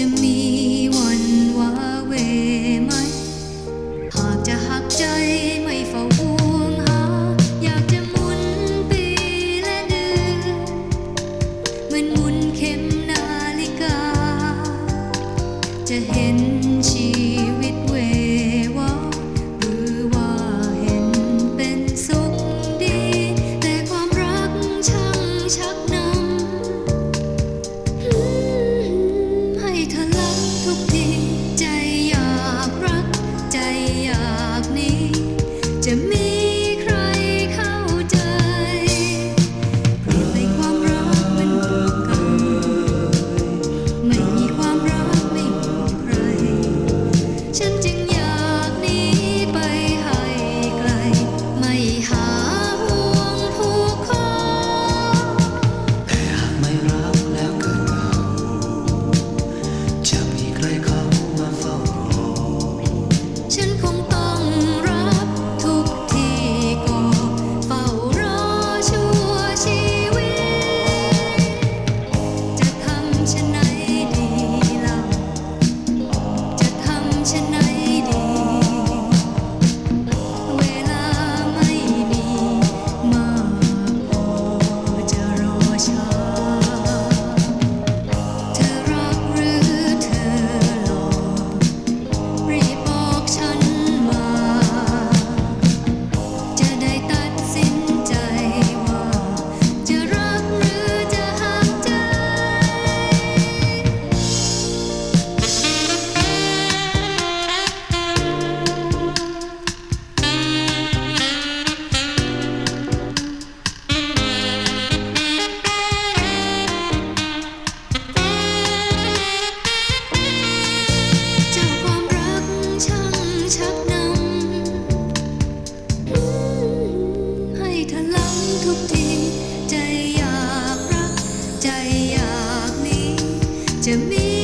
จะมีวันวาเวไหม หากจะหักใจไม่เฝ้าห่วงหา อยากจะหมุนปีและเดือนเหมือนหมุนเข็มนาฬิกา จะเห็นชีวิต 曾经。need